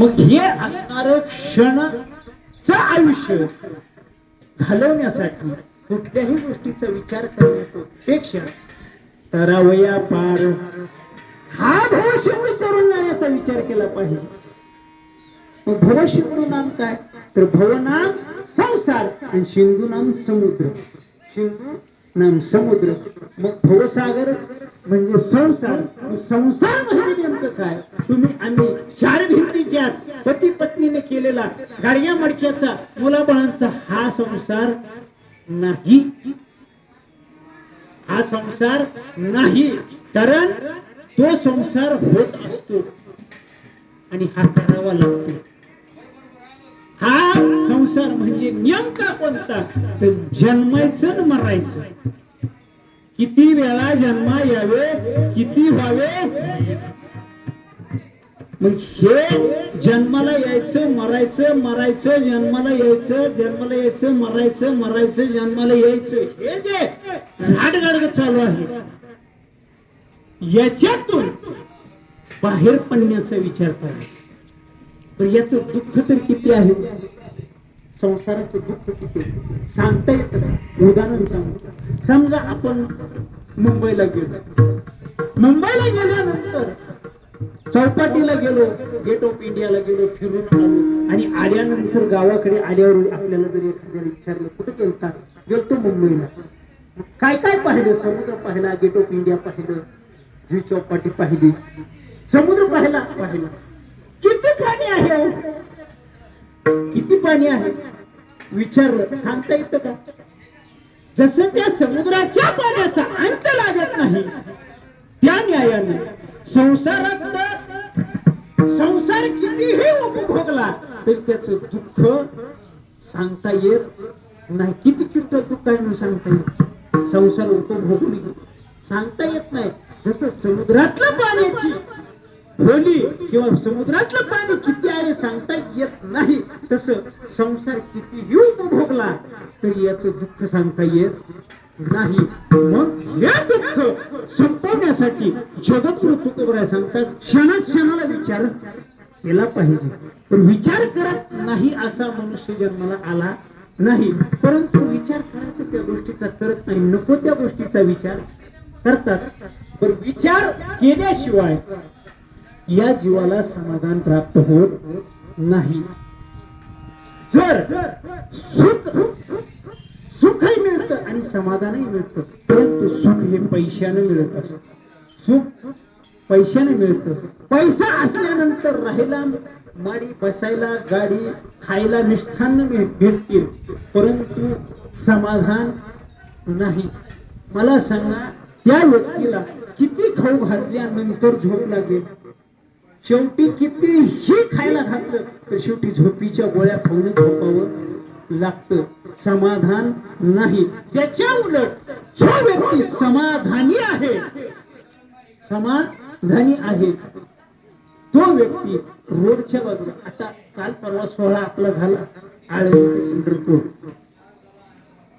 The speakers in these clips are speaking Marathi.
मग हे असणार क्षणच आयुष्य घालवण्यासाठी कुठल्याही गोष्टीचा विचार करण्यापेक्षा तरावया पार हा भवशिंदू तरुण जाण्याचा विचार केला पाहिजे. मग भवशिंदू नाम काय? तर भवनाम संसार आणि सिंधू नाम समुद्र. सिंधू नाम समुद्र. मग भवसागर म्हणजे संसार. संसार म्हणजे नेमकं काय? केला गाडग्या मडक्याचा मुलाबाळांचा हा संसार नाही. हा संसार नाही. कारण तो संसार होत असतो. आणि हा करावा लागतो. हा संसार म्हणजे नेमका कोणता? तर जन्मायचं मरायचं. किती वेळा जन्मा यावे किती व्हावे? मग हे जन्माला यायचं मरायचं मरायचं जन्माला यायचं जन्माला यायचं मरायचं मरायचं जन्माला यायचं. हे जे घाटगाडग चालू आहे याच्यातून बाहेर पडण्याचा विचार करायचा. पण याच दुःख तर किती आहे? संसाराचं दुःख किती आहे? सांगता येत नाही. उदाहरण सांगतो. समजा आपण मुंबईला गेलो. मुंबईला गेल्यानंतर चौपाटीला गेलो गेट ऑफ इंडियाला गेलो फिरून आलो. आणि आल्यानंतर गावाकडे आल्यावर आपल्याला जर एखाद्याला विचारलं कुठं गेलता? गेलतो मुंबईला. काय काय पाहिलं? समुद्र पाहिला गेट ऑफ इंडिया पाहिलं जी चौपाटी पाहिली. समुद्र पाहिला पाहिला. किती पाणी आहे? किती पाणी आहे? विचारलं. सांगता येतं का? जसं त्या समुद्राच्या पाण्याचा अंत लागत नाही त्या न्यायाने संसारात संसार कितीही उपभोगला? तरी त्याचं दुःख सांगता येत नाही. किती किती दुःख आहे म्हणून सांगता येत? संसार उपभोगून सांगता येत नाही. जसं समुद्रातलं पाण्याची खोली किंवा समुद्रातलं पाणी किती आहे सांगता येत नाही. तस संसार कितीही उपभोगला तरी याचं दुःख सांगता येत नाही. मग हे दुःख संपवण्यासाठी जगद्गुरु तुकोबराय सांगतात. क्षणात क्षणाला विचार केला पाहिजे. पण विचार करत नाही असा मनुष्य जन्माला आला नाही. परंतु विचार करायचा त्या गोष्टीचा करत नाही. नको त्या गोष्टीचा विचार करतात. पण विचार केल्याशिवाय या जीवाला समाधान प्राप्त होत नाही. जर सुख सुखही मिळतं आणि समाधानही मिळतं. परंतु सुख हे पैशाने मिळत असत. सुख पैशाने मिळतं. पैसा असल्यानंतर राहायला माडी बसायला गाडी खायला मिष्ठान्न भेटतील. परंतु समाधान नाही. मला सांगा त्या व्यक्तीला किती खाऊ घातल्यानंतर झोप लागेल? शेवटी कितीही खायला घातलं तर शेवटी झोपीच्या गोळ्या खाऊन झोपावं? लागतं. समाधान नाही. त्याच्या उलट जो व्यक्ती समाधानी आहे समाधानी आहे तो व्यक्ती रोडच्या बाजूला आता काल परवा सोहळा आपला झाला आळे पंढरपूर.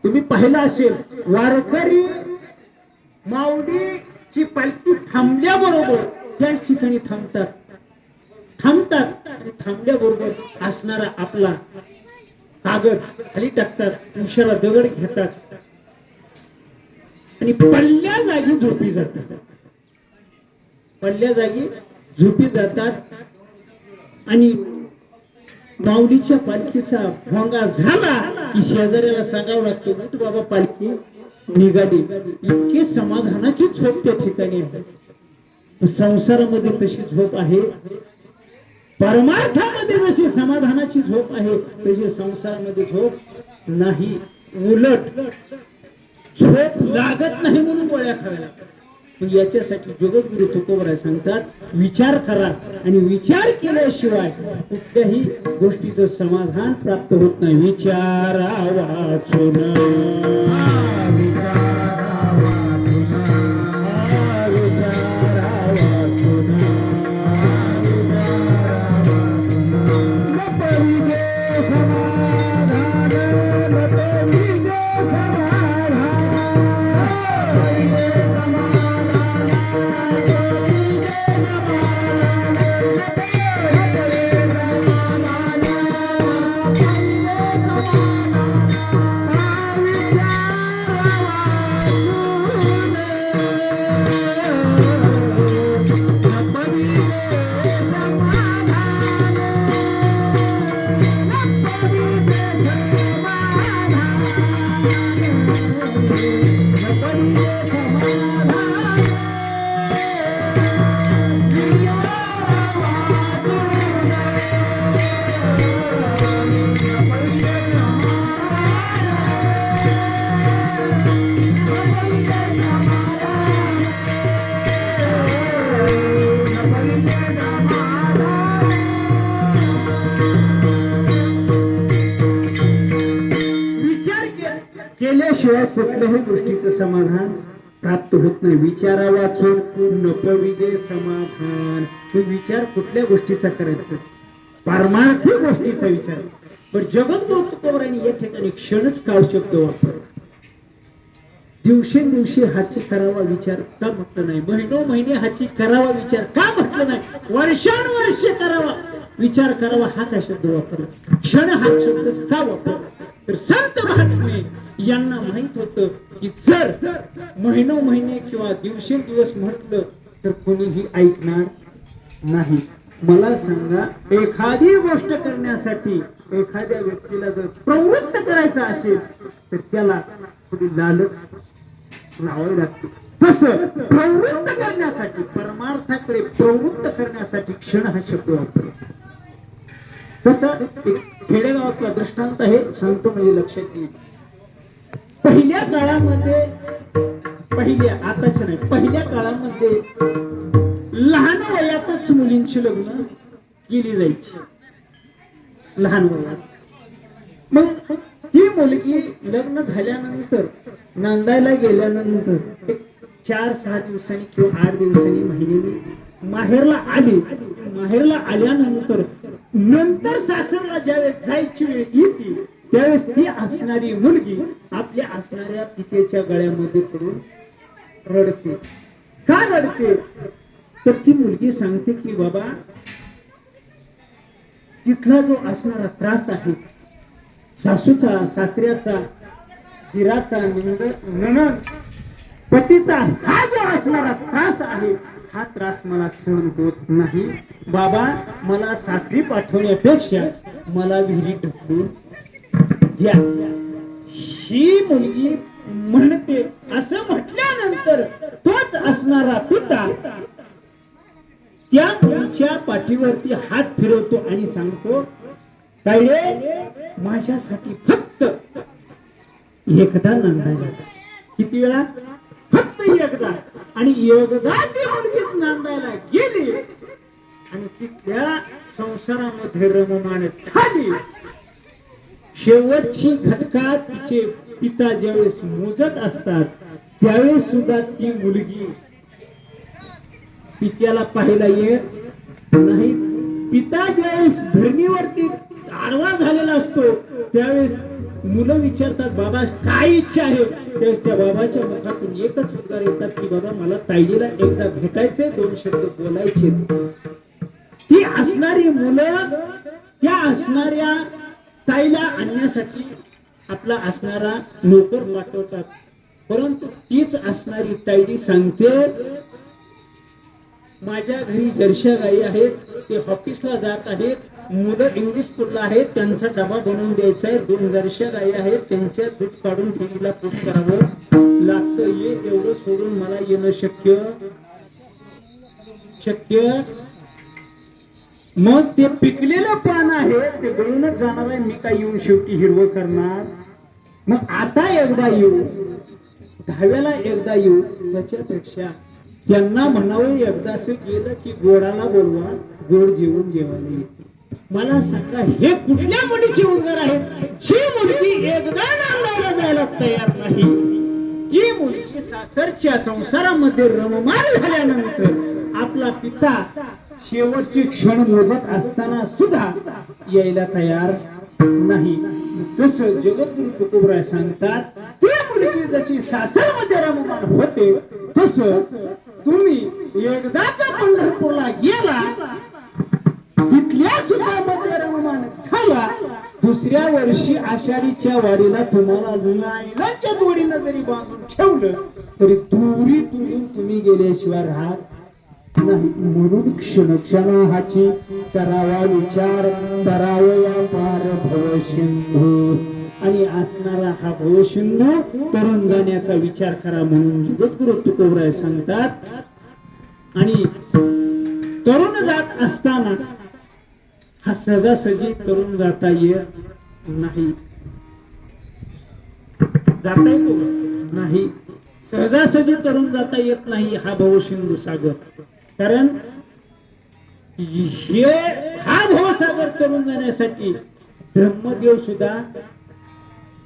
तुम्ही पाहिलं असेल वारकरी माऊलीची पालखी थांबल्याबरोबर त्याच ठिकाणी थांबतात. थांबतात आणि थांबल्याबरोबर असणारा आपला कागद खाली टाकतात उशाला दगड घेतात. आणि पडल्या जागी झोपी जातात. पडल्या जागी झोपी जातात. आणि माऊलीच्या पालखीचा भोंगा झाला की शेजाऱ्याला सांगावं लागतो उठ बाबा पालखी निघाली इतकी समाधानाची झोप त्या ठिकाणी आहे. संसारामध्ये तशी झोप आहे परमार्थामध्ये जशी समाधानाची झोप आहे तशी संसारमध्ये झोप नाही उलट. झोप लागत नाही म्हणून गोळ्या खाव्या लागतात पण याच्यासाठी जगद्गुरु तुकोबराय सांगतात विचार करा आणि विचार केल्याशिवाय कुठल्याही गोष्टीचं समाधान प्राप्त होत नाही. विचारा वाचून कोणत्याही गोष्टीचं समाधान प्राप्त होत नाही. विचारा वाचून पूर्ण विजय समाधान. तू विचार कुठल्या गोष्टीचा करायचा? पारमार्थिक गोष्टीचा विचार. पण जगद्गुरु तुकोबरांनी या ठिकाणी क्षणच काळ शब्द वापर. दिवसेंदिवशी हाची करावा विचार का म्हटलं नाही? महिनो महिने हाची करावा विचार का म्हटलं नाही? वर्षानुवर्ष करावा. विचार करावा हा का शब्द वापरला? क्षण हा शब्द का वापरला? तर संत महात्मे यांना माहीत होतं की जर महिनो महिने किंवा दिवसेंदिवस म्हटलं तर कोणीही ऐकणार नाही. मला सांगा एखादी गोष्ट करण्यासाठी एखाद्या व्यक्तीला जर प्रवृत्त करायचं असेल तर त्याला थोडी लालच लावावी लागते. तसं प्रवृत्त करण्यासाठी परमार्थाकडे प्रवृत्त करण्यासाठी क्षण हा शब्द वापरला तस एक खेडेगावातला दृष्टांत आहे सांगतो म्हणजे लक्षात येईल. पहिल्या काळामध्ये पहिल्या आताच्या नाही पहिल्या काळामध्ये लहान वयातच मुलींची लग्न केली जायची. लहान वयात. मग ती मुलगी लग्न झाल्यानंतर नांदायला गेल्यानंतर एक चार सहा दिवसांनी किंवा आठ दिवसांनी महिन्यानी माहेरला आली. माहेरला आल्यानंतर नंतर सासरला ज्यावेळेस जायची वेळ येते त्यावेळेस ती असणारी मुलगी आपल्या असणाऱ्या पितेच्या गळ्यामध्ये पडून रडते. का रडते? तर ती मुलगी सांगते की बाबा तिथला जो असणारा त्रास आहे सासूचा सासऱ्याचा हिराचा नंद पतीचा हा जो असणारा त्रास आहे हा त्रास मला सहन होत नाही. बाबा मला सासरी पाठवण्यापेक्षा मला विहिरी ढकलून द्या. ही मुलगी म्हणते असं म्हटल्यानंतर तोच असणारा पिता त्या मुलीच्या पाठीवरती हात फिरवतो आणि सांगतो ताईडे माझ्यासाठी फक्त एकदा नांदायला जा. किती वेळा? फक्त एकदा. आणि एकदा ती मुलगी नांदायला गेली. आणि तिथल्या संसारामध्ये रममाण झाली. शेवटची घटका तिचे पिता ज्यावेळेस मोजत असतात त्यावेळेस सुद्धा ती मुलगी पित्याला पाहायला येत नाही. पिता ज्यावेळेस धरणीवरती आडवा झालेला असतो त्यावेळेस मुलं विचारतात बाबा काय इच्छा आहे? त्यावेळेस त्या बाबाच्या मुखातून एकच उद्गार येतात की बाबा मला ताईडीला एकदा भेटायचंय दोन शब्द बोलायचे ती असणारी मुलं त्या असणाऱ्या ताईला आणण्यासाठी आपला असणारा नोकर पाठवतात. परंतु तीच असणारी ताईडी सांगते माझ्या घरी जर्शा गाई आहेत ते ऑफिसला जात आहेत मुलं इंग्लिश स्कूलला आहेत त्यांचा डबा बनवून द्यायचा आहे दोन जर्शा गाई आहेत त्यांच्या दूध काढून ठेवीला पूज करावं लागतं ये एवढं सोडून मला येणं शक्य शक्य मग ते पिकलेलं पान आहे ते गळूनच जाणार आहे. मी काय येऊन शेवटी हिरवं करणार? मग आता एकदा येऊ दहाव्याला एकदा येऊ त्याच्यापेक्षा त्यांना म्हणावं एकदाच गेलं की गोडाला बोलवा गोड जेवण जेवायला येते. मला सांगा हे कुठल्या मुलीची उद्गार आहेत जी मुलगी एकदा नांदायला जायला तयार नाही. ती मुलगी सासरच्या संसारामध्ये रममान झाल्यानंतर आपला पिता शेवटची क्षण मोजत असताना सुद्धा यायला तयार नाही. जस जगद्गुरु तुकोबराय सांगतात ती मुलगी जशी सासरमध्ये रममान होते तस तुम्ही एकदा त्या पंढरपूरला गेला तिथल्या सुद्धा रममान झाला. दुसऱ्या वर्षी आषाढीच्या वारीला तुम्हाला नायनाच्या दोरीनं जरी बांधून ठेवलं तरी दुरी तुरून तुम्ही गेल्याशिवाय राहत नाही म्हणून क्षण क्षणाची करावा विचार करावया पार भव सिंधू. आणि असणारा हा भव सिंधू तरुण जाण्याचा विचार करा म्हणून जगद्गुरु तुकोबराय सांगतात. आणि तरुण जात असताना हा सहजासहजी तरुण जाता येत नाही. जाता येतो नाही. सहजासहजी तरुण जाता येत नाही हा भवसिंधू सागर. कारण हे हा हो भवसागर तरुण जाण्यासाठी ब्रह्मदेव सुद्धा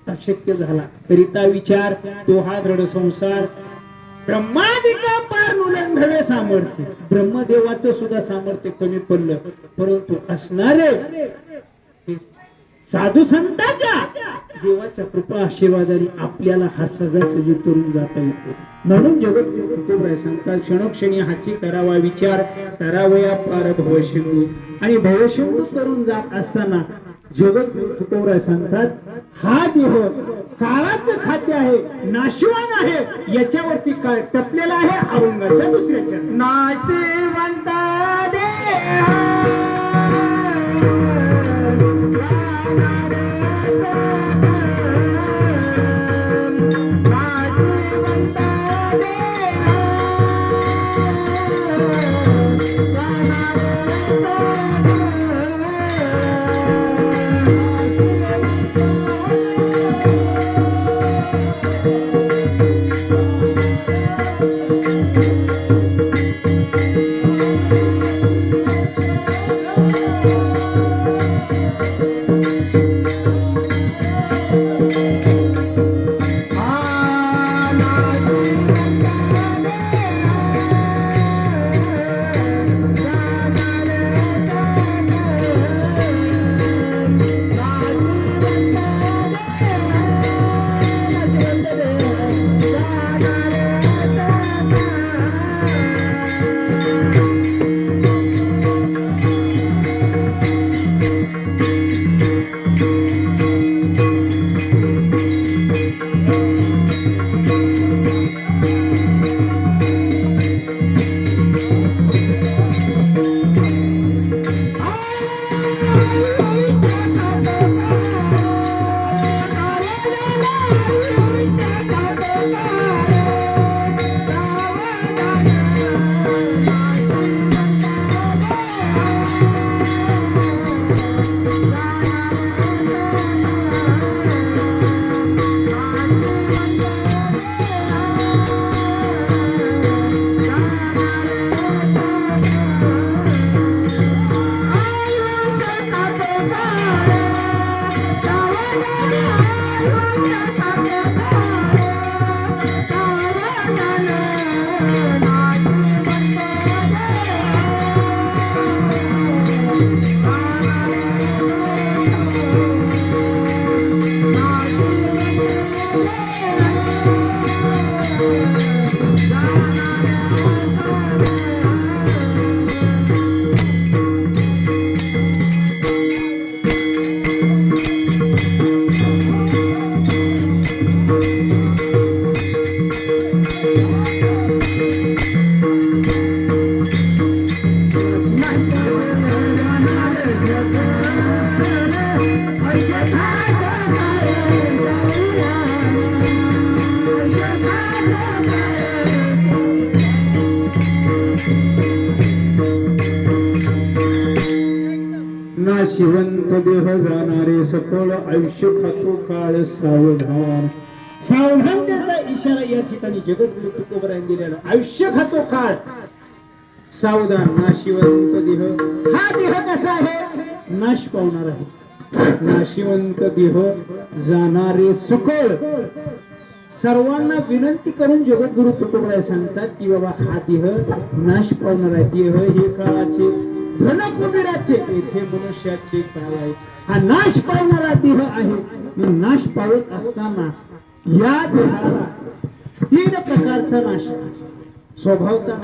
अशक्य झाला. करिता विचार तो हा दृढ संसार ब्रह्मादिका पार उल्लंघवे सामर्थ्य. ब्रह्मदेवाचं सुद्धा सामर्थ्य कमी पडलं. परंतु असणारे साधू संतांच्या देवाच्या कृपा आशीर्वादाने आपल्याला हा सजासजी करून जाता येतो. म्हणून जगत तुकोबराय सांगतात क्षणोक्षणी हाची करावा विचार करावया पार भवशंभू. आणि भवशंभू करून जात असताना जगत तुकोबराय सांगतात हा देह काळाचं खाद्य आहे नाशिवान आहे याच्यावरती काय टपलेला आहे औरंगाच्या दुसऱ्याच्या नाशिवंत देहा. जाणारे सकळ आयुष्य खातो काळ सावधान. सावधान त्याचा इशारा या ठिकाणी जगद्गुरु तुकोबरायांनी दिलेला. आयुष्य खातो काळ. सावधान नाशिवंत देह. हा देह कसा आहे? नाश पावणार आहे. नाशिवंत देह जाणारे सुकळ. सर्वांना विनंती करून जगद्गुरु तुकोबराय सांगतात की बाबा हा देह नाश पावणार आहे. देह हे काळाचे धन कुबेराचे येथे मनुष्याचे काळ आहे. हा नाश पावणारा देह आहे. मी नाश पावत असताना या देहाला तीन प्रकारचा नाश स्वभावता